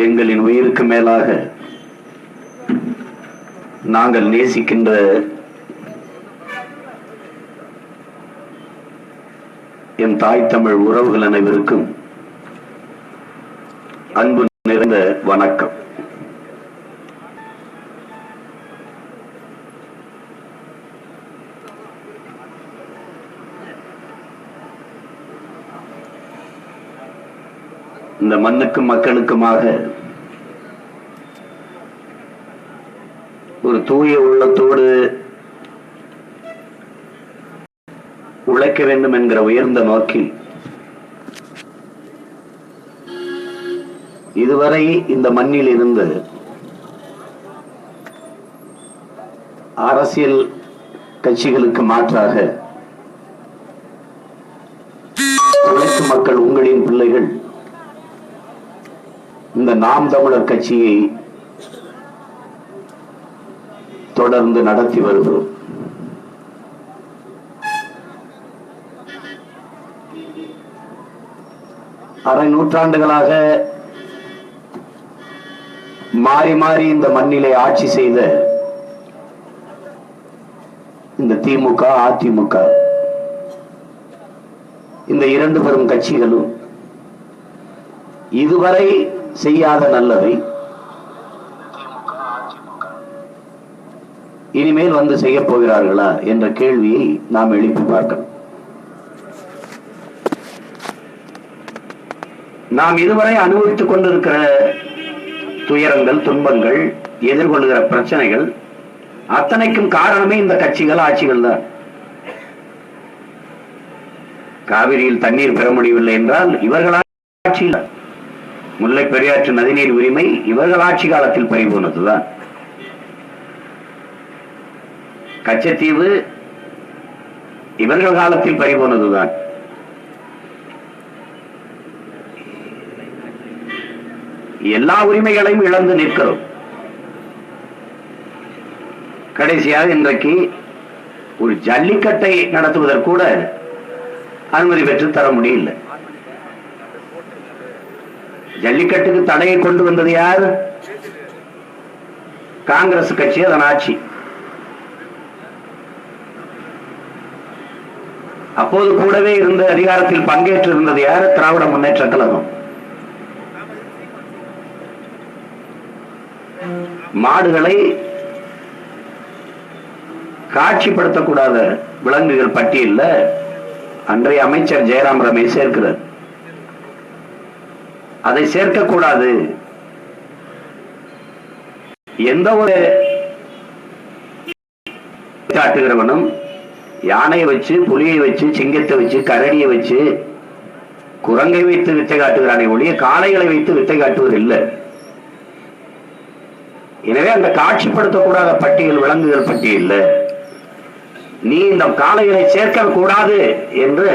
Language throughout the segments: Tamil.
எங்களின் உயிருக்கு மேலாக நாங்கள் நேசிக்கின்ற என் தாய் தமிழ் உறவுகள் அனைவருக்கும் அன்பு நிறைந்த வணக்கம் இந்த மண்ணுக்கும் மக்களுக்குமாக ஒரு தூய உள்ளத்தோடு உழைக்க வேண்டும் என்கிற உயர்ந்த நோக்கில் இதுவரை இந்த மண்ணில் இருந்து அரசியல் கட்சிகளுக்கு மாற்றாக உழைக்கும் மக்கள் உங்களின் பிள்ளைகள் இந்த நாம் தமிழர் கட்சியை தொடர்ந்து நடத்தி வருகிறோம். அரை நூற்றாண்டுகளாக மாறி மாறி இந்த மண்ணிலே ஆட்சி செய்த இந்த திமுக அதிமுக இந்த இரண்டு பெரும் கட்சிகளும் இதுவரை செய்யாத நல்லதை இனிமேல் வந்து செய்ய போகிறார்களா என்ற கேள்வியை நாம் எழுப்பி பார்க்கணும். நாம் இதுவரை அனுபவித்துக் கொண்டிருக்கிற துயரங்கள் துன்பங்கள் எதிர்கொள்கிற பிரச்சனைகள் அத்தனைக்கும் காரணமே இந்த கட்சிகள் ஆட்சிகள் தான். காவிரியில் தண்ணீர் பெற முடியவில்லை என்றால் இவர்களால் ஆட்சியில் முல்லை பெரியாற்று நதிநீர் உரிமை இவர்கள் ஆட்சி காலத்தில் பறிபோனதுதான். கச்சத்தீவு இவர்கள் காலத்தில் பறிபோனதுதான். எல்லா உரிமைகளையும் இழந்து நிற்கிறோம். கடைசியாக இன்றைக்கு ஒரு ஜல்லிக்கட்டை நடத்துவதற்கூட அனுமதி பெற்று தர முடியல. ஜல்லிக்கட்டுக்கு தடையை கொண்டு வந்தது யார்? காங்கிரஸ் கட்சி அதன் ஆட்சி. அப்போது கூடவே இருந்த அதிகாரத்தில் பங்கேற்று இருந்தது யார்? திராவிட முன்னேற்ற கழகம். மாடுகளை காட்சிப்படுத்தக்கூடாத விலங்குகள் பட்டியலில் அன்றைய அமைச்சர் ஜெயராம் ரமேஷ் சேர்க்கிறார். அதை சேர்க்கக்கூடாது. எந்த ஒரு காட்டுகிறவனும் யானையை வச்சு புலியை வச்சு சிங்கத்தை வச்சு கரடியை வச்சு குரங்கை வைத்து வித்தை காட்டுகிறானே ஒழிய காளைகளை வைத்து வித்தை காட்டுவது இல்லை. எனவே அந்த காட்சிப்படுத்தக்கூடாத பட்டியல் விலங்குகள் பட்டியல் நீ இந்த காளைகளை சேர்க்க கூடாது என்று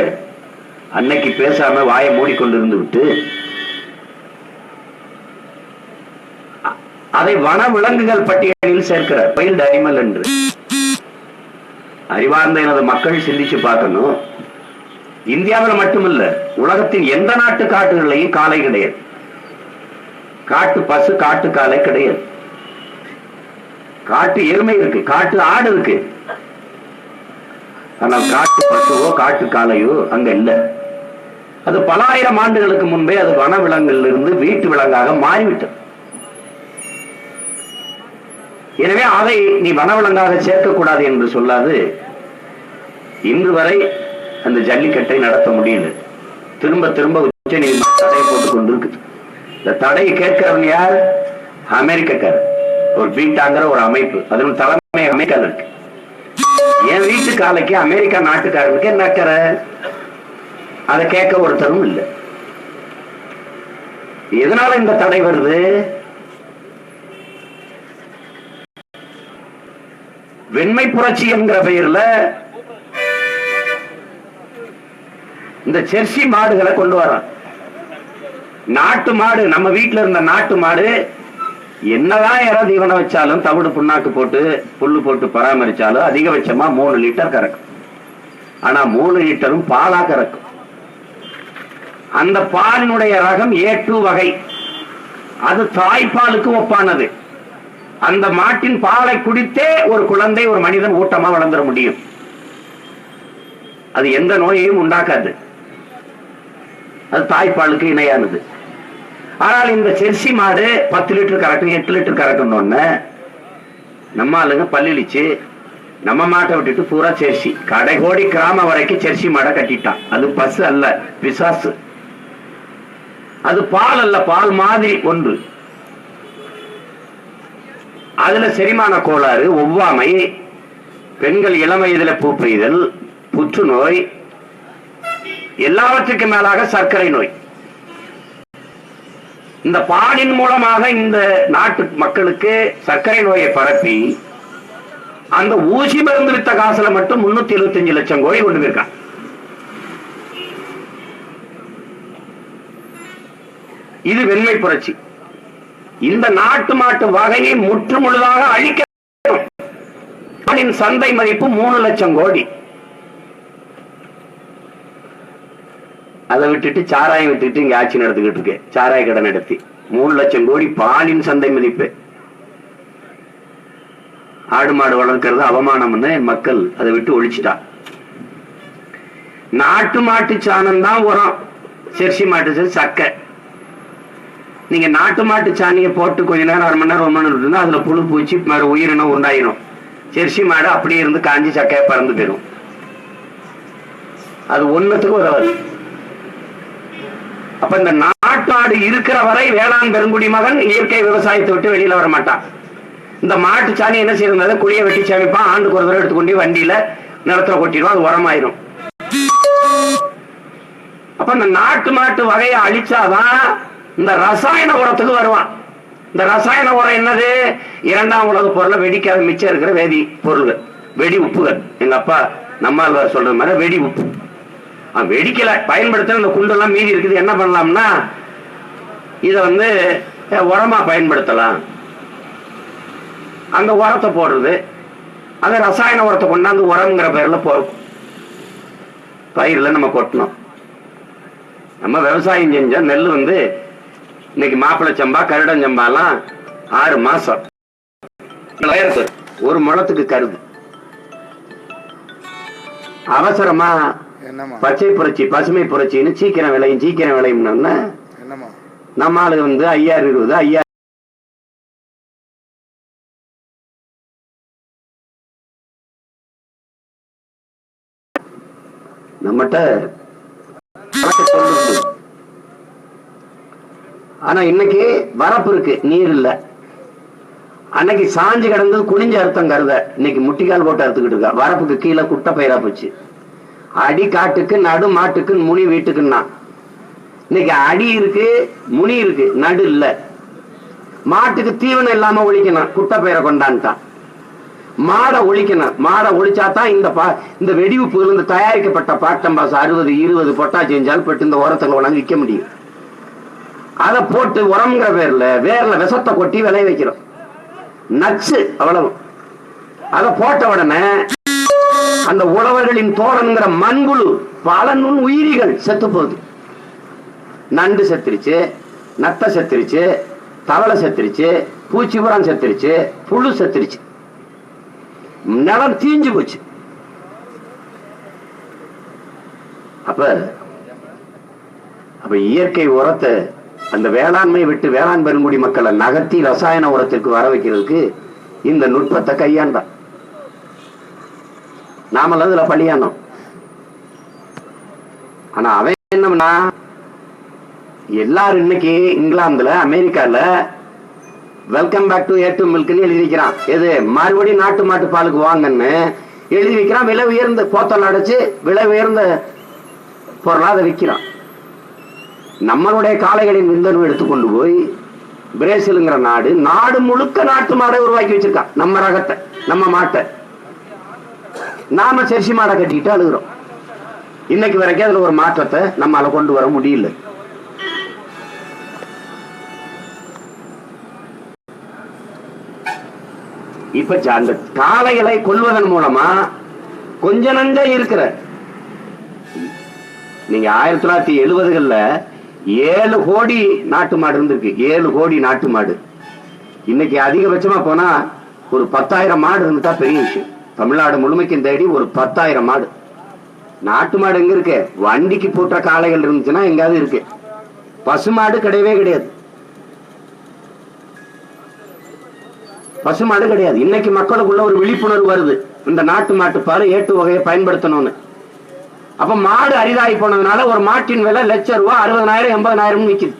அன்னைக்கு பேசாம வாயை மூடிக்கொண்டிருந்து விட்டு அதை வன விலங்குகள் பட்டியலில் சேர்க்கிறார். வைல்ட் அனிமல் என்று. அறிவார்ந்த எனது மக்கள் சிந்திச்சு பார்க்கணும். இந்தியாவில் மட்டுமல்ல உலகத்தின் எந்த நாட்டு காட்டுகளையும் காளை கிடையாது. காட்டு பசு காட்டு காலை கிடையாது. காட்டு எருமை இருக்கு காட்டு ஆடு இருக்கு. ஆனால் காட்டு பசுவோ காட்டு காலையோ அங்க இல்ல. அது பல ஆயிரம் ஆண்டுகளுக்கு முன்பே அது வன விலங்குல இருந்து வீட்டு விலங்காக மாறிவிட்டது. எனவே அதை நீ வனவிலங்காக சேர்க்கக்கூடாது என்று சொல்லாது. இன்று வரை அந்த ஜல்லிக்கட்டை நடத்த முடியல. திரும்ப திரும்ப உச்ச நீதிமன்றம் தடையை போட்டுக் கொண்டிருக்கு இந்த தடையை கேட்கிறவன் யார்? அமெரிக்கக்காரர் ஒரு பீட்டாங்கிற ஒரு அமைப்பு. அதன் தலைமை அமெரிக்கால இருக்கு. என் வீட்டு காலைக்கு அமெரிக்கா நாட்டுக்காரனுக்கு என்ன அக்கறை? அதை கேட்க ஒருத்தரும் இல்லை. எதனால இந்த தடை வருது? வெண்மை புரட்சி என்கிற பெயர்ல இந்த செர்சி மாடுகளை கொண்டு வரான் நாட்டு மாடு நம்ம வீட்டுல இருந்த நாட்டு மாடு என்னதான் யாராவது தீவனம் வச்சாலும் தவிடு புண்ணாக்கு போட்டு புல்லு போட்டு பராமரிச்சாலும் அதிகபட்சமா மூணு லிட்டர் கறக்கும். ஆனா மூணு லிட்டரும் பாலா கறக்கும். அந்த பாலினுடைய ரகம் ஏ டூ வகை. அது தாய்ப்பாலுக்கு ஒப்பானது. அந்த மாட்டின் பாலை குடித்தே ஒரு குழந்தை ஒரு மனிதன் ஊட்டமா வளர்ந்துட முடியும். அது எந்த நோயையும் உண்டாக்காது. அது தாய்ப்பாலுக்கு இணையானது. ஆனால் இந்த செர்சி மாடு பத்து லிட்டர் கறக்கும் எட்டு லிட்டர் கறக்கணும்னு நம்ம ஆளுங்க பல்லிழிச்சு நம்ம மாட்டை விட்டுட்டு பூரா செர்சி. கடைகோடி கிராமம் வரைக்கும் செர்சி மாடை கட்டிட்டான். அது பசு அல்ல பிசாசு. அது பால் அல்ல பால் மாதிரி ஒன்று. அதுல செரிமான கோளாறு ஒவ்வாமை பெண்கள் இளம் வயதுல பூ பெய்தல் புற்றுநோய் எல்லாவற்றுக்கும் மேலாக சர்க்கரை நோய். இந்த பாலின் மூலமாக இந்த நாட்டு மக்களுக்கு சர்க்கரை நோயை பரப்பி அந்த ஊசி மருந்து வித்த காசுல மட்டும் முன்னூத்தி எழுபத்தஞ்சு லட்சம் கோடி கொண்டு போயிருக்கான் இது வெண்மை புரட்சி. இந்த நாட்டு மாட்டு வகையை முற்றுமுழுதாக அழிக்க பாலின் சந்தை மதிப்பு மூணு லட்சம் கோடி. அதை விட்டுட்டு சாராயம் விட்டுட்டு இங்க ஆட்சி நடத்திக்கிட்டு இருக்கு. சாராய கடை நடத்தி. மூணு லட்சம் கோடி பாலின் சந்தை மதிப்பு. ஆடு மாடு வளர்க்கறது அவமானம்னு மக்கள் அதை விட்டு ஒழிச்சிட்டா. நாட்டு மாட்டு சாணம் தான் உரம். செர்சி மாட்டு சக்கை. நீங்க நாட்டு மாட்டு சாணியை போட்டு கொஞ்ச நேரம் அரை மணி நேரம் ஒரு மணி நேரம் இருந்தால் அதுல புழு பூச்சி மறு உயிரினம் உண்டாயிரும் செர்சி மாடு அப்படியே இருந்து காஞ்சி சக்கையா பறந்து போயிடும் அது ஒண்ணுத்துக்கு உதவாது. அப்ப இந்த நாட்டாடு இருக்கிற வரை வேளாண் பெருங்குடி மகன் இயற்கை விவசாயத்தை விட்டு வெளியில வர மாட்டான். இந்த மாட்டு சாணி என்ன செய்யறது குழிய வெட்டி சமைப்பான். ஆண்டுக்கு ஒரு தடவை எடுத்துக்கொண்டு வண்டியில நிலத்துல கொட்டிடுவான் அது உரமாயிரும். அப்ப இந்த நாட்டு மாட்டு வகையை அழிச்சாதான் இந்த ரசாயன உரத்துக்கு வருவான். இந்த ரசாயன உரம் என்னது? இரண்டாம் உலக பொருளை வெடிக்காத மிச்சம் இருக்கிற வேதி பொருள்கள் வெடி உப்புகள். எங்க அப்பா நம்மால் சொல்ற மாதிரி வெடி உப்பு. வெடிக்கல. பயன்படுத்த இந்த குண்டெல்லாம் மீதி இருக்குது. என்ன பண்ணலாம்னா இதை வந்து உரமா பயன்படுத்தலாம். அந்த உரத்தை போடுறது. அந்த ரசாயன உரத்தை கொண்டாந்து உரம்ங்கிற பேர்ல போ பயிரில் நம்ம கொட்டணும். நம்ம விவசாயம் செஞ்சால் நெல் வந்து இன்னைக்கு மாப்பிள்ளை சம்பா கருடஞ்சம்பாலாம் ஆறு மாசம். ஒரு முழத்துக்கு கருது. அவசரமா பச்சை புரட்சி பசுமை புரட்சின்னு சீக்கிரம் விளையும் சீக்கிரம் விளையும்னு என்னம்மா? நம்ம ஆளு வந்து ஐயாயிரம் இருபது ஐயாயிரம் நம்மகிட்ட கணக்கு சொல்லுது. ஆனா இன்னைக்கு வரப்பு இருக்கு நீர் இல்ல. அன்னைக்கு சாஞ்சு கிடந்தது குனிஞ்ச அர்த்தம் கருத. இன்னைக்கு முட்டிக்கால் போட்டு அறுத்துக்கிட்டு இருக்கா. வரப்புக்கு கீழே குட்டை பயிரா போச்சு. அடி காட்டுக்கு நடு மாட்டுக்கு முனி வீட்டுக்குன்னா. இன்னைக்கு அடி இருக்கு முனி இருக்கு நடு இல்ல. மாட்டுக்கு தீவனம் இல்லாம ஒழிக்கணும். குட்டை பயிரை கொண்டான்ட்டான் மாடை ஒழிக்கணும். மாடை ஒழிச்சாதான் இந்த பா இந்த வெடிவுப்புகள் இந்த தயாரிக்கப்பட்ட பாட்டம்பாஸ் அறுபது இருபது பொட்டா செஞ்சால் பட்டு இந்த ஓரத்தில் கொண்டாந்து விற்க முடியும். அதை போட்டு உரம்ங்கிற பேர்ல வேர்ல விஷத்தை கொட்டி விளைய வைக்கிறோம். நச்சு அவ்வளவு. அதை போட்ட உடனே அந்த உழவர்களின் தோழனுங்கிற மண்புழு பல நுண் உயிரிகள் செத்து போகுது. நண்டு செத்துருச்சு நத்தை செத்துருச்சு தவளை செத்துருச்சு பூச்சி புறம் செத்துருச்சு புழு செத்துருச்சு. நிலம் தீஞ்சு போச்சு. அப்ப அப்ப இயற்கை உரத்தை அந்த வேளாண்மை விட்டு வேளாண் பெருங்குடி மக்களை நகர்த்தி ரசாயன உரத்திற்கு வர வைக்கிறதுக்கு இந்த நுட்பத்தை கையாண்டான் நாமெல்லாம் இதுல பலியானோம் ஆனா அவன் என்னம்னா எல்லாரும் இன்னைக்கு இங்கிலாந்துல அமெரிக்கால welcome back to A two மில்க்னு எழுதி வைக்கிறான் எது? மறுபடியும் நாட்டு மாட்டு பாலுக்கு வாங்கன்னு எழுதி வைக்கிறான் விலை உயர்ந்த போத்தல் அடைச்சு விலை உயர்ந்த பொருளா அதை விற்கிறான். நம்மளுடைய காளைகளின் விந்தணு எடுத்துக்கொண்டு போய் பிரேசிலுங்கிற நாடு நாடு முழுக்க நாட்டு மாடை உருவாக்கி வச்சிருக்கான் நம்ம ரகத்தை நம்ம மாட்டை. நாம செரிசி மாடை கட்டிக்கிட்டு அழுகிறோம். இன்னைக்கு வரைக்கும் அதுல ஒரு மாற்றத்தை நம்மால கொண்டு வர முடியல. இப்ப அந்த காளைகளை கொல்வதன் மூலமா கொஞ்ச நஞ்சம் இருக்கிற நீங்க ஆயிரத்தி தொள்ளாயிரத்தி எழுபதுகள்ல ஏழு கோடி நாட்டு மாடு இருந்திருக்கு. ஏழு கோடி நாட்டு மாடு. இன்னைக்கு அதிகபட்சமா போனா ஒரு பத்தாயிரம் மாடு இருந்துட்டா பெரிய விஷயம். தமிழ்நாடு முழுமைக்கும் தேடி ஒரு பத்தாயிரம் மாடு. நாட்டு மாடு எங்க இருக்கு? வண்டிக்கு போட்ட காளைகள் இருந்துச்சுன்னா எங்காவது இருக்கு. பசுமாடு கிடையவே கிடையாது. பசுமாடு கிடையாது. இன்னைக்கு மக்களுக்குள்ள ஒரு விழிப்புணர்வு வருது. இந்த நாட்டு மாட்டு பால் ஏட்டு வகையை பயன்படுத்தணும்னு. அப்ப மாடு அரிதாகி போனதுனால ஒரு மாட்டின் விலை லட்சம் ரூபா அறுபதனாயிரம் எண்பதனாயிரம் விற்குது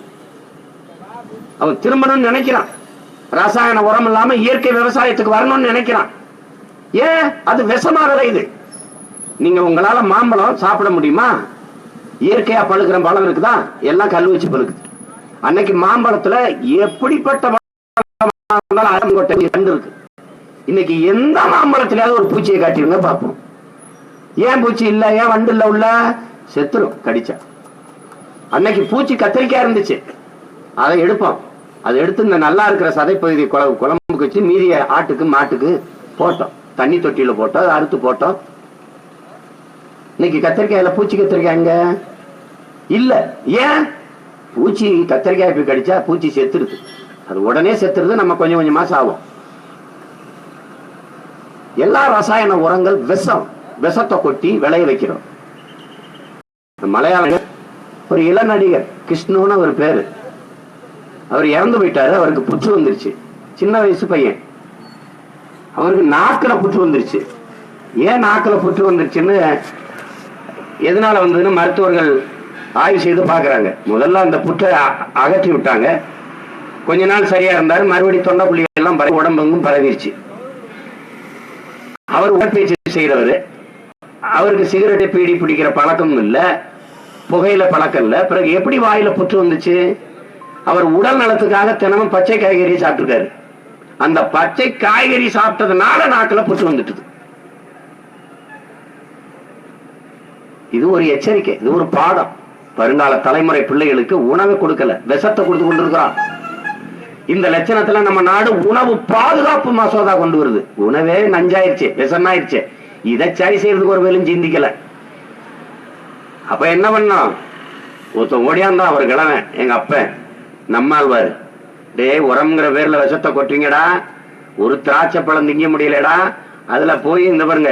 அவன் திரும்பணும்னு நினைக்கிறான். ரசாயன உரம் இல்லாம இயற்கை விவசாயத்துக்கு வரணும்னு நினைக்கிறான். ஏன் அது விஷமாக இது. நீங்க உங்களால மாம்பழம் சாப்பிட முடியுமா? இயற்கையா பழுக்கிற பழம் இருக்குதா? எல்லாம் கல் வச்சு பழுக்குது. அன்னைக்கு மாம்பழத்துல எப்படிப்பட்ட பழமா அருங்கொட்டை ரெண்டு இருக்கு. இன்னைக்கு எந்த மாம்பழத்திலேயாவது ஒரு பூச்சியை காட்டிடுங்க பார்ப்போம். ஏன் பூச்சி இல்ல? ஏன் வண்டு இல்ல உள்ள? செத்துரும் கடிச்சா. அன்னைக்கு பூச்சி கத்திரிக்காய் இருந்துச்சு. அதை எடுப்போம். அதை எடுத்து இந்த நல்லா இருக்கிற சதைப்பகுதி குழம்பு குழம்புக்கு வச்சு மீதிய ஆட்டுக்கு மாட்டுக்கு போட்டோம். தண்ணி தொட்டியில போட்டோம் அதை அறுத்து போட்டோம். இன்னைக்கு கத்திரிக்காயில பூச்சி கத்திரிக்காய் எங்க? இல்ல. ஏன்? பூச்சி கத்திரிக்காய் போய் கடிச்சா பூச்சி செத்துருது. அது உடனே செத்துருது நம்ம கொஞ்சம் கொஞ்சமா சாவோம். எல்லா ரசாயன உரங்கள் விஷம் விஷத்தை கொட்டி விளைய வைக்கிறோம். மலையாள ஒரு இள நடிகர் கிருஷ்ணுன்னு ஒரு பேரு. அவர் இறந்து போயிட்டாரு அவருக்கு புற்று வந்துருச்சு. சின்ன வயசு பையன். அவருக்கு நாக்குல புற்று வந்துருச்சு. ஏன் நாக்குல புற்று வந்துருச்சுன்னு எதனால வந்ததுன்னு மருத்துவர்கள் ஆய்வு செய்து பார்க்குறாங்க. முதல்ல அந்த புற்றை அ- அகற்றி விட்டாங்க. கொஞ்ச நாள் சரியா இருந்தாரு மறுபடி தொண்டை புள்ளி எல்லாம் பரவி உடம்பெங்கும் பரவிருச்சு. அவர் உடற்பயிற்சி செய்யறவரு அவருக்கு சிகரெட்டை பீடி பிடிக்கிற பழக்கம் இல்ல. புகையில பழக்கம் இல்ல. பிறகு எப்படி வாயில புற்று வந்துச்சு? அவர் உடல் நலத்துக்காக தினமும் பச்சை காய்கறி சாப்பிட்டுருக்காரு. அந்த பச்சை காய்கறி சாப்பிட்டதுனால நாக்கில் புற்று வந்துட்டுது. இது ஒரு எச்சரிக்கை. இது ஒரு பாடம். வருங்கால தலைமுறை பிள்ளைகளுக்கு உணவை கொடுக்கல. விஷத்தை கொடுத்து கொண்டிருக்கிறான். இந்த லட்சணத்துல நம்ம நாடு உணவு பாதுகாப்பு மசோதா கொண்டு வருது. உணவே நஞ்சாயிருச்சு. விஷமாயிருச்சு இதை சரி செய்யறதுக்கு ஒரு வேலும் சிந்திக்கல. அப்ப என்ன பண்ணோம்? ஒருத்தன் ஓடியாந்தான் அவர் கிழமை எங்க அப்பன் நம்மாழ்வார். டேய் உரம்ங்கிற பேர்ல விஷத்தை கொட்டுறீங்கடா ஒரு திராட்சை பழம் திங்க முடியலடா. அதுல போய் இந்த பாருங்க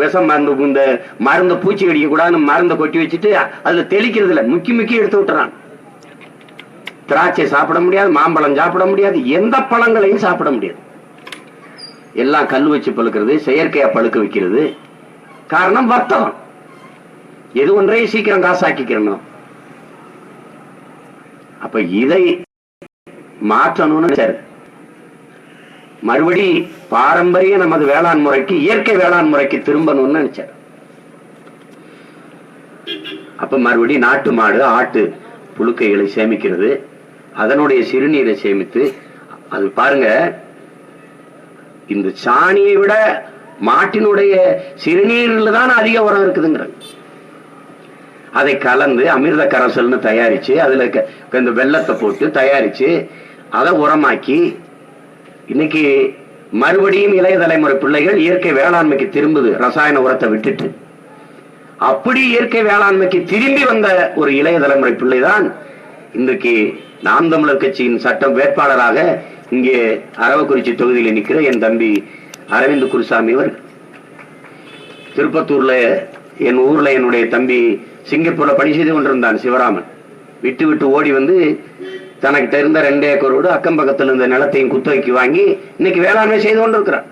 விஷம் மருந்து இந்த மருந்து பூச்சி கடிக்க கூடாதுன்னு மருந்தை கொட்டி வச்சுட்டு அதுல தெளிக்கிறது இல்லை முக்கி முக்கி எடுத்து விட்டுறான் திராட்சை சாப்பிட முடியாது மாம்பழம் சாப்பிட முடியாது எந்த பழங்களையும் சாப்பிட முடியாது. எல்லாம் கல் வச்சு பழுக்கிறது செயற்கையா பழுக்க வைக்கிறது. காரணம் வர்த்தகம். எது ஒன்றையும் சீக்கிரம் காசாக்கிக்கிறணும் அப்ப இதை மாற்றணும்னு நினைச்சாரு. மறுபடி பாரம்பரிய நமது வேளாண் முறைக்கு இயற்கை வேளாண் முறைக்கு திரும்பணும்னு நினைச்சாரு. அப்ப மறுபடி நாட்டு மாடு ஆட்டு புழுக்கைகளை சேமிக்கிறது. அதனுடைய சிறுநீரை சேமித்து அது பாருங்க இந்த சாணியை விட மாட்டினுடைய சிறுநீரில் தான் அதிக உரம் இருக்குதுங்கிறாங்க. அதை கலந்து அமிர்த கரசல்னு தயாரிச்சு அதுல இந்த வெள்ளத்தை போட்டு தயாரிச்சு அதை உரமாக்கி இன்னைக்கு மறுபடியும் இளைய தலைமுறை பிள்ளைகள் இயற்கை வேளாண்மைக்கு திரும்புது ரசாயன உரத்தை விட்டுட்டு. அப்படி இயற்கை வேளாண்மைக்கு திரும்பி வந்த ஒரு இளைய தலைமுறை பிள்ளைதான் இன்றைக்கு நாம் தமிழர் கட்சியின் சட்டம் வேட்பாளராக இங்கே அரவக்குறிச்சி தொகுதியில் நிற்கிற என் தம்பி அரவிந்த் குருசாமி அவர் திருப்பத்தூர்ல என் ஊர்ல என்னுடைய தம்பி சிங்கப்பூர்ல பணி செய்து கொண்டிருந்தான் சிவராமன். விட்டு விட்டு ஓடி வந்து தனக்கு தெரிந்த ரெண்டு ஏக்கரோடு அக்கம் பக்கத்தில் இருந்த நிலத்தையும் குத்தகைக்கு வாங்கி இன்னைக்கு வேளாண்மை செய்து கொண்டிருக்கிறான்.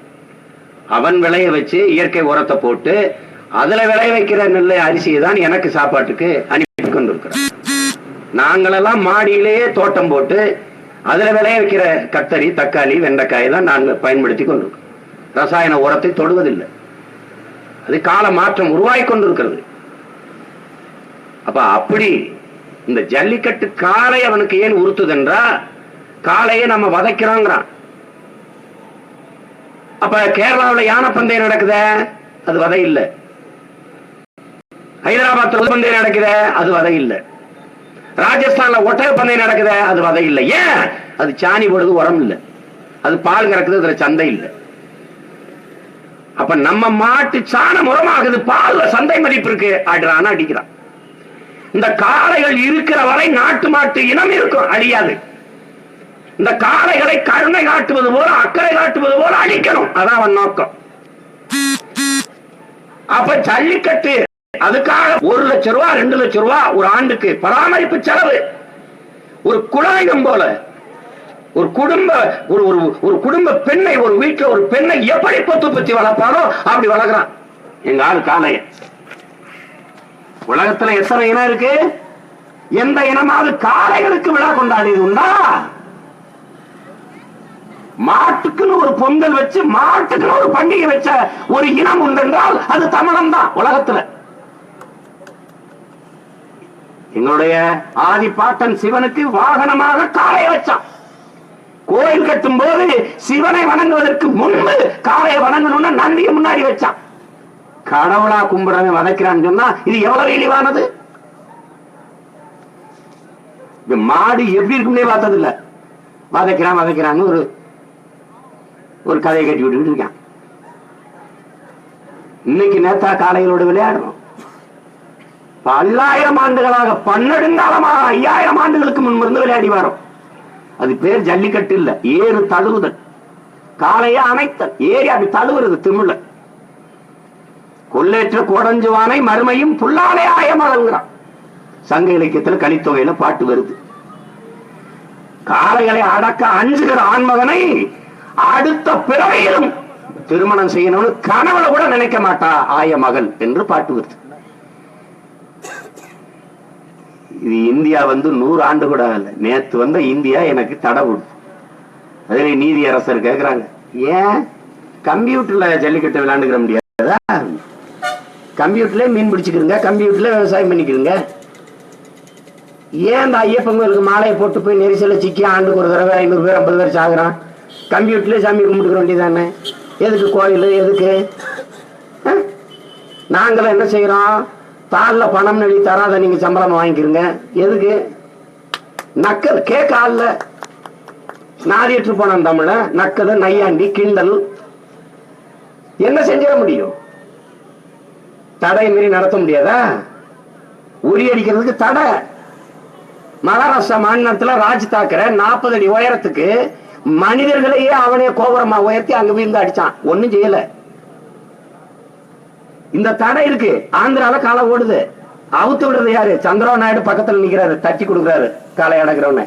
அவன் விளைய வச்சு இயற்கை உரத்தை போட்டு அதுல விளைய வைக்கிற நெல்லை அரிசியை தான் எனக்கு சாப்பாட்டுக்கு அனுப்பி கொண்டிருக்கிறான். நாங்களெல்லாம் மாடியிலேயே தோட்டம் போட்டு அதுல விளைய வைக்கிற கத்தரி தக்காளி வெண்டைக்காய் தான் நாங்கள் பயன்படுத்தி கொண்டிருக்கோம். ரசாயன உரத்தை தொடுவதில்லை. அது கால மாற்றம் உருவாகி கொண்டிருக்கிறது. அப்ப அப்படி இந்த ஜல்லிக்கட்டு காளை அவனுக்கு ஏன் உறுத்துதென்றா காளையை நம்ம வதைக்கிறோங்கிறான். அப்ப கேரளாவில் யானை பந்தயம் நடக்குதே? அது வதை இல்ல. ஹைதராபாத்ல பந்தயம் நடக்குதே? அது வதை இல்ல. ராஜஸ்தான்ல ஒட்டக பந்தயம் நடக்குது அது வதை இல்லை. ஏன்? அது சாணி போடுறது உரம் இல்லை. அது பால் கறக்குது அதுல சந்தை இல்லை. அப்ப நம்ம மாட்டு சாணம் உரமாகுது பால்ல சந்தை மதிப்பு இருக்கு. ஆடுறான்னு அடிக்கிறான். இந்த காளைகள் இருக்கிற வரை நாட்டு மாட்டு இனம் இருக்கும் அழியாது. இந்த காளைகளை கருணை காட்டுவது போல அக்கறை காட்டுவது போல அழிக்கணும். அதான் அவன் நோக்கம். அப்ப ஜல்லிக்கட்டு அதுக்காக ஒரு லட்சம் ரூபா ரெண்டு லட்சம் ரூபாய் ஒரு ஆண்டுக்கு பராமரிப்பு செலவு. ஒரு குழாயம் போல. ஒரு குடும்ப ஒரு ஒரு ஒரு குடும்ப பெண்ணை ஒரு வீட்டில் ஒரு பெண்ணை எப்படி பொத்து பத்தி வளர்ப்பாரோ அப்படி வளர்க்குறான். எங்க ஆள் காலைய உலகத்துல எத்தனை இனம் இருக்கு? எந்த இனமாவது காளைகளுக்கு விழா கொண்டாடியது உண்டா? மாட்டுக்குன்னு ஒரு பொங்கல் வச்சு மாட்டுக்குன்னு ஒரு பண்டிகை வச்ச ஒரு இனம் உண்டென்றால் அது தமிழன் தான் உலகத்துல. எங்களுடைய ஆதி பாட்டன் சிவனுக்கு வாகனமாக காலை வச்சான். கோயில் கட்டும் போது சிவனை வணங்குவதற்கு முன்பு காளைய வணங்கணும்னு நந்தியை முன்னாடி வச்சான். கடவுளா கும்பிடுறவன் வதைக்கிறான்னு சொன்னா இது எவ்வளவு இழிவானது? இந்த மாடு எப்படி இருக்கும்னே பார்த்தது இல்ல வதைக்கிறான் வதைக்கிறான்னு ஒரு ஒரு கதையை கட்டி விட்டுக்கிட்டு இருக்கான். இன்னைக்கு நேத்தா காளைகளோடு விளையாடுறோம் பல்லாயிரம் ஆண்டுகளாக பன்னெடுங்காலமாக ஐயாயிரம் ஆண்டுகளுக்கு முன்பிருந்து விளையாடி வரோம். அது பேர் ஜல்லிக்கட்டு இல்ல ஏறு தழுவுதல். காளைய அணைத்தல் ஏறி அப்படி தழுவுறது திமிழ கொள்ளேற்ற கோடஞ்சுவானை மறுமையும் புல்லாலே ஆயமலங்கிறான் சங்க இலக்கியத்துல கலித்தொகையில பாட்டு வருது. காளைகளை அடக்க அஞ்சுகிற ஆண்மகனை அடுத்த பிறவையிலும் திருமணம் செய்யணும்னு கனவுல கூட நினைக்க மாட்டா ஆய மகள் என்று பாட்டு வருது. இது இந்தியா வந்து நூறு ஆண்டு கூட ஆகல நேத்து வந்த இந்தியா எனக்கு தடை கொடுத்து அதுல நீதி அரசர் கேக்குறாங்க. ஏன்? கம்ப்யூட்டர்ல ஜல்லிக்கட்டு விளையாண்டுக்கிற முடியாதா? கம்ப்யூட்டர்ல மீன் பிடிச்சிக்கிறங்க கம்ப்யூட்டர்ல விவசாயம் பண்ணிக்கிறங்க ஏன் இந்த ஐயப்பங்களுக்கு மாலையை போட்டு போய் நெரிசல சிக்கி ஆண்டுக்கு ஒரு தடவை ஐநூறு பேர் ஐம்பது பேர் சாகுறான்? கம்ப்யூட்டர்ல சாமி கும்பிட்டுக்க வேண்டியதானே எதுக்கு கோயில் எதுக்கு? நாங்களும் என்ன செய்யறோம்? தாளில் பணம் எழுதி தராத நீங்க சம்பளம் வாங்கிக்கிறங்க எதுக்கு? நக்கல் கேட்க ஆள்ல நாதிட்டு போனான் தமிழ. நக்கது நையாண்டி கிண்டல். என்ன செஞ்சிட முடியும்? தடை மீறி நடத்த முடியாதா? உரி அடிக்கிறதுக்கு தடை. மகாராஷ்டிரா மாநிலத்தில் ராஜ் தாக்கரே நாற்பது அடி உயரத்துக்கு மனிதர்களையே அவனே கோபுரமா உயர்த்தி அங்க போய் இருந்து அடிச்சான். ஒன்றும் செய்யலை. இந்த தடை இருக்கு. ஆந்திரால காலை ஓடுது. அவுத்து விடுறது யாரு? சந்திரபாபு நாயுடு பக்கத்துல நிக்கிறாரு தட்டி கொடுக்குறாரு காலை அடக்குறவன.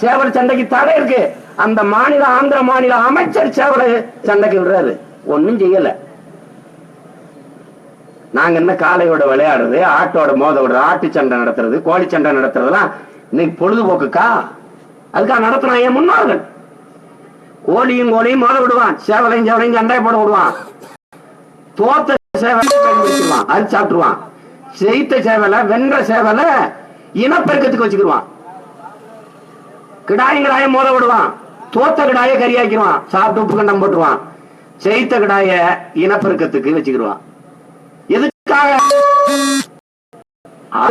சேவல் சண்டைக்கு தடை இருக்கு. அந்த மாநில ஆந்திர மாநில அமைச்சர் சேவலை சண்டைக்கு விடுறாரு. ஒண்ணும் செய்யல. நாங்க என்ன காளையோட விளையாடுறது ஆட்டோட மோத விடுறது ஆட்டு சண்டை நடத்துறது கோழி சண்டை நடத்துறதுலாம் இன்னைக்கு பொழுதுபோக்குக்கா? அதுக்காக நடத்தினா என் முன்னோர்கள். கோழியும் கோழியும் மோத விடுவான் சேவலையும் சேவலையும் சண்டை போட விடுவான். தோத்த சேவலை பயன்படுத்திடுவான் அது சாப்பிட்டுருவான். செய்த சேவலை வென்ற சேவலை இனப்பெருக்கத்துக்கு வச்சுக்கிடுவான் கிடாயும் கிடாய மோத விடுவான். தோத்த கிடாய கறியாக்கிடுவான் சாப்பிட்டு உப்பு கண்டம் போட்டுருவான். செய்த கிடாய இனப்பெருக்கத்துக்கு வச்சுக்கிடுவான் எதுக்காக?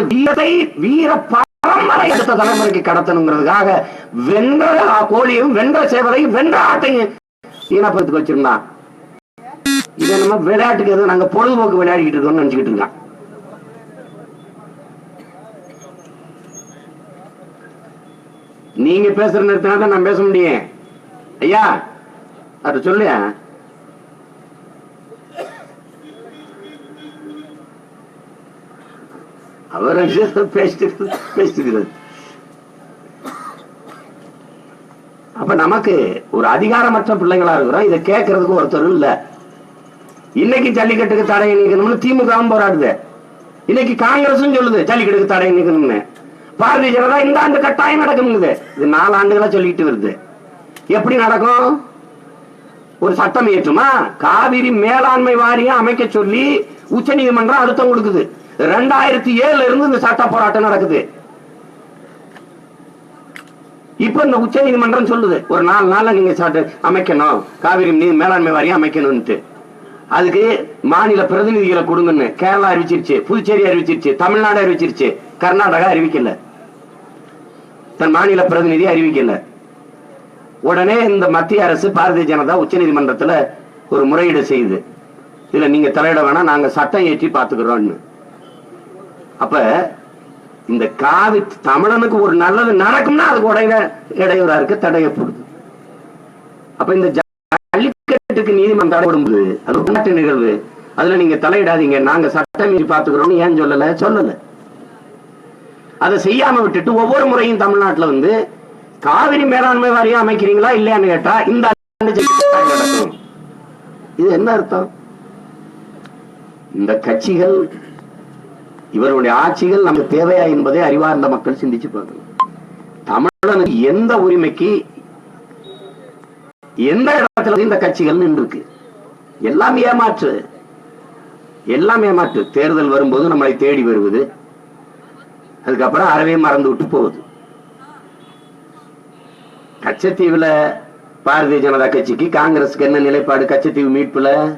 வீரத்தை வீர பரம்பரை அடுத்த தலைமுறைக்கு கடத்தணுங்கிறதுக்காக வென்ற கோழியும் வென்ற சேவலையும் வென்ற ஆட்டையும் இனப்பெருக்கத்துக்கு வச்சிருந்தான். இதை நம்ம விளையாட்டுக்கு எதுவும் நாங்க பொழுதுபோக்கு விளையாடிட்டு இருக்கோம்னு நினச்சிக்கிட்டு இருக்கான். நீங்க பேசுற நேரத்தினால தான் நான் பேச முடியும். ஐயா அது சொல்லு அவர் பேசிட்டு பேசிட்டு அப்ப நமக்கு ஒரு அதிகாரமற்ற பிள்ளைங்களா இருக்கிறோம். இதை கேட்கறதுக்கு ஒருத்தர் இல்ல. இன்னைக்கு ஜல்லிக்கட்டுக்கு தடை நீக்கணும்னு திமுக போராடுது. இன்னைக்கு காங்கிரசும் சொல்லுது ஜல்லிக்கட்டுக்கு தடை நீக்கணும்னு. பாரதிய ஜனதா இந்த ஆண்டு கட்டாயம் நடக்கும்ங்குது இது நாலு ஆண்டுகளா சொல்லிட்டு வருது. எப்படி நடக்கும்? ஒரு சட்டம் ஏற்றுமா காவிரி மேலாண்மை வாரியம் அமைக்க சொல்லி உச்ச நீதிமன்றம் அழுத்தம் கொடுக்குது. ரெண்டாயிரத்தி ஏழுல இருந்து இந்த சட்ட போராட்டம் நடக்குது. இப்ப இந்த உச்ச நீதிமன்றம் சொல்லுது ஒரு நாலு நாள்ல நீங்க அமைக்கணும். காவிரி நீர் மேலாண்மை வாரியம் அமைக்கணும்ட்டு அதுக்கு மாநில பிரதிநிதிகளை கொடுங்கன்னு கேரளா அறிவிச்சிருச்சு புதுச்சேரி அறிவிச்சிருச்சு தமிழ்நாடு அறிவிச்சிருச்சு கர்நாடகா அறிவிக்கல. தன் மாநில பிரதிநிதி அறிவிக்கல. உடனே இந்த மத்திய அரசு பாரதிய ஜனதா உச்ச நீதிமன்றத்துல ஒரு முறையீடு செய்யுது இதுல நீங்க தலையிட வேணாம் நாங்க சட்டம் ஏற்றி பாத்துக்கிறோம்னு அப்ப இந்த காவி தமிழனுக்கு ஒரு நல்லது நடக்கும்னா அதுக்கு உடைய இடையூறா இருக்கு தடையப்படுது. அப்ப இந்த ஜல்லிக்கட்டுக்கு நீதிமன்றம் தடைப்படும்போது அது உள்நாட்டு நிகழ்வு. அதுல நீங்க தலையிடாதீங்க. நாங்க சட்டம் மீறி பாத்துக்கிறோம்னு ஏன் சொல்லல? சொல்லல. அதை செய்யாம விட்டுட்டு ஒவ்வொரு முறையும் தமிழ்நாட்டுல வந்து காவிரி மேலாண்மை வாரியம் அமைக்கிறீங்களா இல்லையான்னு கேட்டா இந்த இது என்ன அர்த்தம்? இந்த கட்சிகள் இவருடைய ஆட்சிகள் நமக்கு தேவையா என்பதை அறிவார்ந்த மக்கள் சிந்திச்சு பார்க்கணும். தமிழனுக்கு எந்த உரிமைக்கு எந்த இடத்துல இந்த கட்சிகள் நின்றுருக்கு? எல்லாம் ஏமாற்று. எல்லாம் ஏமாற்று. தேர்தல் வரும்போது நம்மளை தேடி வருவது. அதுக்கப்புறம் அறவே மறந்து விட்டு போகுது. கச்சத்தீவுல பாரதிய ஜனதா கட்சிக்கு காங்கிரஸுக்கு என்ன நிலைப்பாடு? கச்சத்தீவு மீட்புல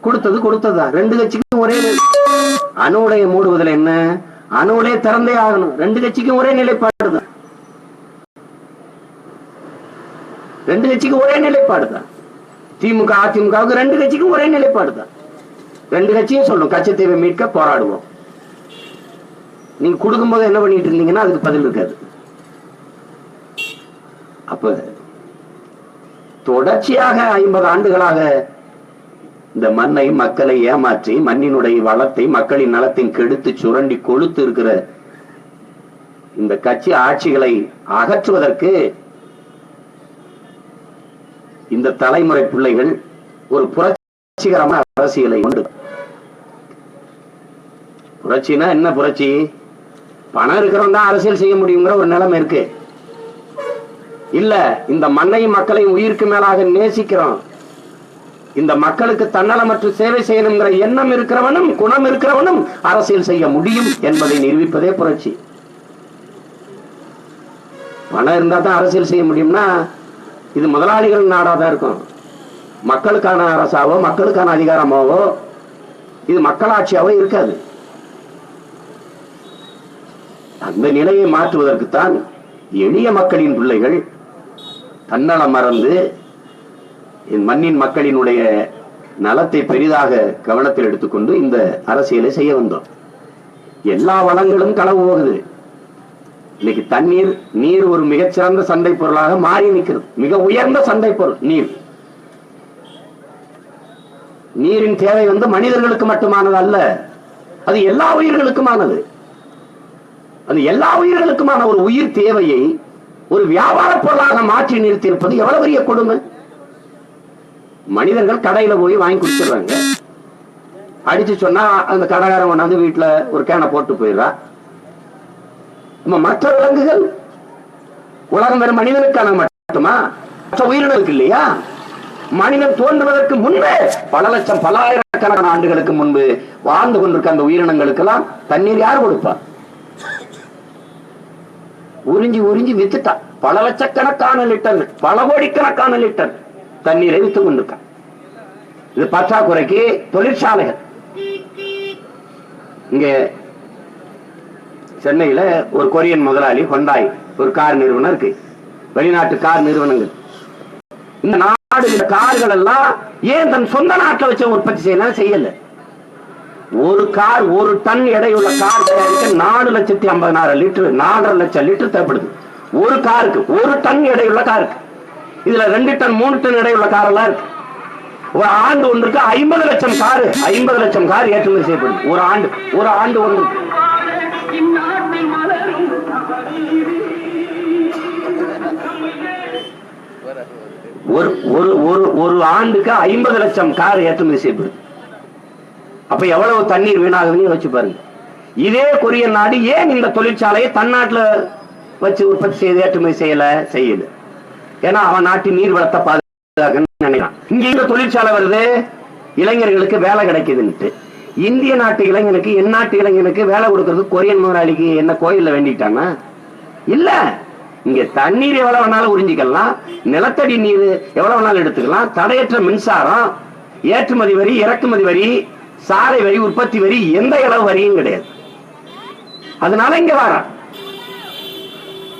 கொடுத்தது கொடுத்ததா? ரெண்டு கட்சிக்கும் ஒரே அணுடைய அணு மூடுவதில் என்ன? அணு திறந்தே ஆகணும். ரெண்டு கட்சிக்கும் ஒரே நிலைப்பாடு தான். ரெண்டு கட்சிக்கும் ஒரே நிலைப்பாடு தான். திமுக அதிமுகவுக்கு ரெண்டு கட்சிக்கும் ஒரே நிலைப்பாடு தான். ரெண்டு கட்சியும் சொல்லும் கச்சத்தீவை மீட்க போராடுவோம். நீங்க கொடுக்கும்போது என்ன பண்ணிட்டு இருந்தீங்கன்னா அதுக்கு பதில் இருக்காது. அப்ப தொடர்ச்சியாக ஐம்பது ஆண்டுகளாக இந்த மண்ணை மக்களை ஏமாற்றி மண்ணினுடைய வளத்தை மக்களின் நலத்தின் கெடுத்து சுரண்டி கொளுத்து இருக்கிற இந்த கட்சி ஆட்சிகளை அகற்றுவதற்கு இந்த தலைமுறை பிள்ளைகள் ஒரு புரட்சிகரமான அரசியலை உண்டு புரட்சினா என்ன புரட்சி? பணம் இருக்கிறவன் தான் அரசியல் செய்ய முடியுங்கிற ஒரு நிலைமை இருக்கு. இல்ல இந்த மண்ணையும் மக்களையும் உயிருக்கு மேலாக நேசிக்கிறோம். இந்த மக்களுக்கு தன்னலமற்று சேவை செய்யணுங்கிற எண்ணம் இருக்கிறவனும் குணம் இருக்கிறவனும் அரசியல் செய்ய முடியும் என்பதை நிரூபிப்பதே புரட்சி. பணம் இருந்தா தான் அரசியல் செய்ய முடியும்னா இது முதலாளிகள் நாடா தான் இருக்கும். மக்களுக்கான அரசாவோ மக்களுக்கான அதிகாரமாவோ இது மக்களாட்சியாவோ இருக்காது. அந்த நிலையை மாற்றுவதற்குத்தான் எளிய மக்களின் பிள்ளைகள் தன்னலம் மறந்து என் மண்ணின் மக்களினுடைய நலத்தை பெரிதாக கவனத்தில் எடுத்துக்கொண்டு இந்த அரசியலை செய்ய வந்தோம். எல்லா வளங்களும் களவு போகுது. இன்னைக்கு தண்ணீர் நீர் ஒரு மிகச்சிறந்த சந்தை பொருளாக மாறி நிற்கிறது. மிக உயர்ந்த சந்தை பொருள் நீர். நீரின் தேவை வந்து மனிதர்களுக்கு மட்டுமானது அல்ல அது எல்லா உயிர்களுக்குமானது. அது எல்லா உயிர்களுக்குமான ஒரு உயிர் தேவையை ஒரு வியாபார பொருளாக மாற்றி நிறுத்தியிருப்பது எவ்வளவு பெரிய கொடுமை? மனிதர்கள் கடையில போய் வாங்கி குடிச்சிடுறாங்க. அடிச்சு சொன்னா அந்த கடைக்காரன் கொண்டாந்து வீட்டுல ஒரு கேனை போட்டு போயிடுறான். மற்ற விலங்குகள் உலகம் வெறும் மனிதனுக்கான மட்டுமா? மற்ற உயிரினங்களுக்கு இல்லையா? மனிதன் தோன்றுவதற்கு முன்பே பல லட்சம் பல ஆயிரக்கணக்கான ஆண்டுகளுக்கு முன்பு வாழ்ந்து கொண்டிருக்க அந்த உயிரினங்களுக்கெல்லாம் தண்ணீர் யார் கொடுப்பா? உறிஞ்சி உறிஞ்சி வித்துட்டான் பல லட்சக்கணக்கான லிட்டர் பல கோடிக்கணக்கான லிட்டர் தண்ணீரை வித்து கொண்டிருக்கான். இது பற்றாக்குறைக்கு தொழிற்சாலைகள். இங்க சென்னையில ஒரு கொரியன் முதலாளி ஹொண்டாய் ஒரு கார் நிறுவனம் இருக்கு. வெளிநாட்டு கார் நிறுவனங்கள். இந்த நாடு இந்த கார்கள் எல்லாம் ஏன் தன் சொந்த நாட்டில் வச்சு உற்பத்தி செய்யலாம் செய்யல. ஒரு கார் ஒரு டன் எடையுள்ள கார் தயாரிக்க நாலு லட்சத்தி ஐம்பதனாயிரம் லிட்டர் நாலரை லட்சம் லிட்டர் தேவைப்படுது. ஒரு காருக்கு ஒரு டன் எடையுள்ள காருக்கு. இதுல ரெண்டு டன் மூணு டன் எடையுள்ள கார் எல்லாம் இருக்கு. ஒரு ஆண்டு ஒன்றுக்கு ஐம்பது லட்சம் காரு ஐம்பது லட்சம் கார் ஏற்றுமதி செய்யப்படுது. ஒரு ஆண்டு ஒரு ஆண்டு ஒன்று ஒரு ஒரு ஒரு ஒரு ஆண்டுக்கு ஐம்பது லட்சம் கார் ஏற்றுமதி செய்யப்படுது. அப்ப எவ்வளவு தண்ணீர் வீணாகுதுன்னு யோசிச்சு பாருங்க. இதே கொரிய நாடு ஏன் இந்த தொழிற்சாலையை தன்னாட்டுல வச்சு உற்பத்தி செய்து ஏற்றுமதி செய்யல செய்யல? ஏன்னா அவன் நாட்டின் நீர் வளத்தை பாதுகாக்கணும்னு நினைக்கிறான். இங்க இந்த தொழிற்சாலை வருது இளைஞர்களுக்கு வேலை கிடைக்குதுன்ட்டு இந்திய நாட்டு இளைஞனுக்கு என் நாட்டு இளைஞனுக்கு வேலை கொடுக்கறது கொரியன் முதலாளிக்கு என்ன கோயிலில் வேண்டிட்டானா? இல்ல. இங்க தண்ணீர் எவ்வளவு வேணாலும் உறிஞ்சிக்கலாம். நிலத்தடி நீர் எவ்வளவு வேணாலும் எடுத்துக்கலாம். தடையற்ற மின்சாரம் ஏற்றுமதி வரி இறக்குமதி வரி சாலை வரி உற்பத்தி வரி எந்த இளவு வரியும் கிடையாது. அதனால இங்க வர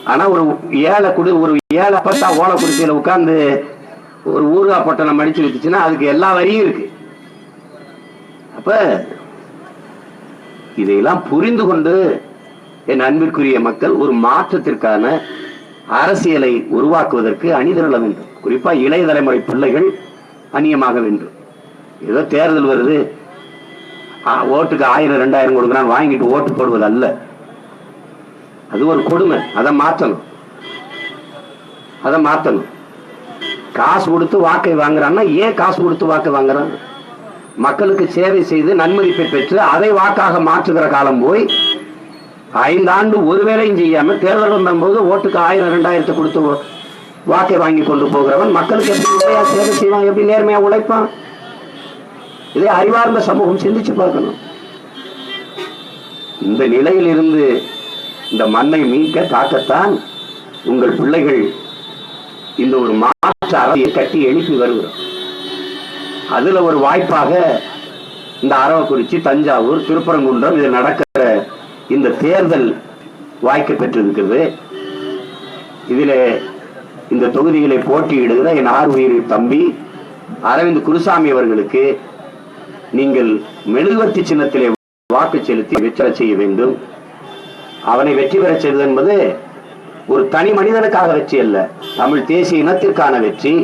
ஆனா ஒரு ஏழை குடி ஒரு ஏழை பத்தா ஓலை குடிசையில உட்கார்ந்து ஒரு ஊருகா பொட்டணம் மடிச்சு வச்சுச்சுன்னா அதுக்கு எல்லா வரியும் இருக்கு. அப்ப இதையெல்லாம் புரிந்து கொண்டு என் அன்பிற்குரிய மக்கள் ஒரு மாற்றத்திற்கான அரசியலை உருவாக்குவதற்கு அணிதிரள வேண்டும். குறிப்பா இளைய தலைமுறை பிள்ளைகள் அந்நியமாக வேண்டும். ஏதோ தேர்தல் வருது. ஓட்டுக்கு ஆயிரம் ரெண்டாயிரம் கொடுக்குறான் வாங்கிட்டு ஓட்டு போடுவது அல்ல. அது ஒரு கொடுமை. அதை மாற்றணும். அதை மாற்றணும். காசு கொடுத்து வாக்கை வாங்குறான்னா ஏன் காசு கொடுத்து வாக்கை வாங்குறான் மக்களுக்கு சேவை செய்து நன்மதிப்பை பெற்று அதை வாக்காக மாற்றுகிற காலம் போய் ஐந்தாண்டு ஒரு வேலையும் செய்யாம தேர்தல் வந்தபோது ஓட்டுக்கு ஆயிரம் ரெண்டாயிரத்தை கொடுத்து வாக்கை வாங்கி கொண்டு போகிறவன் மக்களுக்கு எப்படி உண்மையா சேவை செய்வான் எப்படி நேர்மையா உழைப்பான்? இதை அறிவார்ந்த சமூகம் சிந்திச்சு பார்க்கணும். இந்த நிலையில் இருந்து இந்த மண்ணை மீட்க காக்கத்தான் உங்கள் பிள்ளைகள் இந்த ஒரு மாற்று அரசியை கட்டி எழுப்பி வருகிறோம். அதுல ஒரு வாய்ப்பாக இந்த அரவக்குறிச்சி தஞ்சாவூர் திருப்பரங்குன்றம் இது நடக்கிற இந்த தேர்தல் வாய்க்க பெற்றிருக்கிறது. இதில் இந்த தொகுதிகளை போட்டியிடுகிற என் ஆறு உயிர் தம்பி அரவிந்த் குருசாமி அவர்களுக்கு நீங்கள் மெழுகுவர்த்தி சின்னத்திலே வாக்கு செலுத்தி வெற்றி செய்ய வேண்டும். அவனை வெற்றி பெறச் செய்வது என்பது ஒரு தனி மனிதனுக்காக வெற்றி அல்ல தமிழ் தேசிய இனத்திற்கான வெற்றி.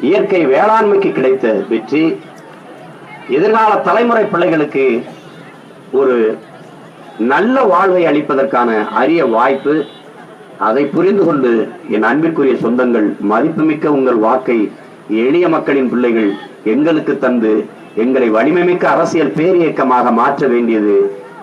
இயற்கை வேளாண்மைக்கு கிடைத்த வெற்றி எதிர்கால தலைமுறை பிள்ளைகளுக்கு ஒரு நல்ல வாழ்வை அளிப்பதற்கான அரிய வாய்ப்பு. அதை புரிந்து கொண்டு என் அன்பிற்குரிய சொந்தங்கள் மதிப்புமிக்க உங்கள் வாக்கை எளிய மக்களின் பிள்ளைகள் எங்களுக்கு தந்து எங்களை வலிமைமிக்க அரசியல் பேரியக்கமாக மாற்ற வேண்டியது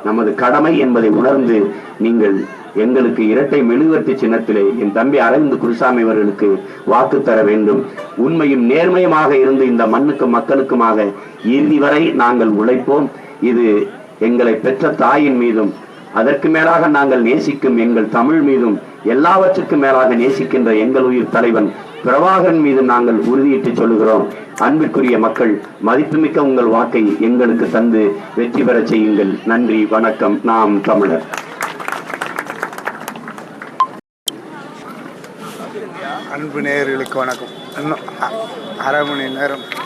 நமது கடமை என்பதை உணர்ந்து நீங்கள் எங்களுக்கு இரட்டை மெழுகுவர்த்தி சின்னத்திலே என் தம்பி அரவிந்த் குருசாமி அவர்களுக்கு வாக்கு தர வேண்டும். உண்மையும் நேர்மையுமாக இருந்து இந்த மண்ணுக்கும் மக்களுக்குமாக இறுதி வரை நாங்கள் உழைப்போம். இது எங்களை பெற்ற தாயின் மீதும் அதற்கு மேலாக நாங்கள் நேசிக்கும் எங்கள் தமிழ் மீதும் எல்லாவற்றுக்கும் மேலாக நேசிக்கின்ற எங்கள் உயிர் தலைவன் பிரபாகரன் மீது நாங்கள் உறுதியிட்டு சொல்லுகிறோம். அன்பிற்குரிய மக்கள் மதிப்புமிக்க உங்கள் வாக்கை எங்களுக்கு தந்து வெற்றி பெறச் செய்யுங்கள். நன்றி வணக்கம். நாம் தமிழர். அன்பு நேயர்களுக்கு வணக்கம். இன்னும் அ- அரை மணி நேரம்.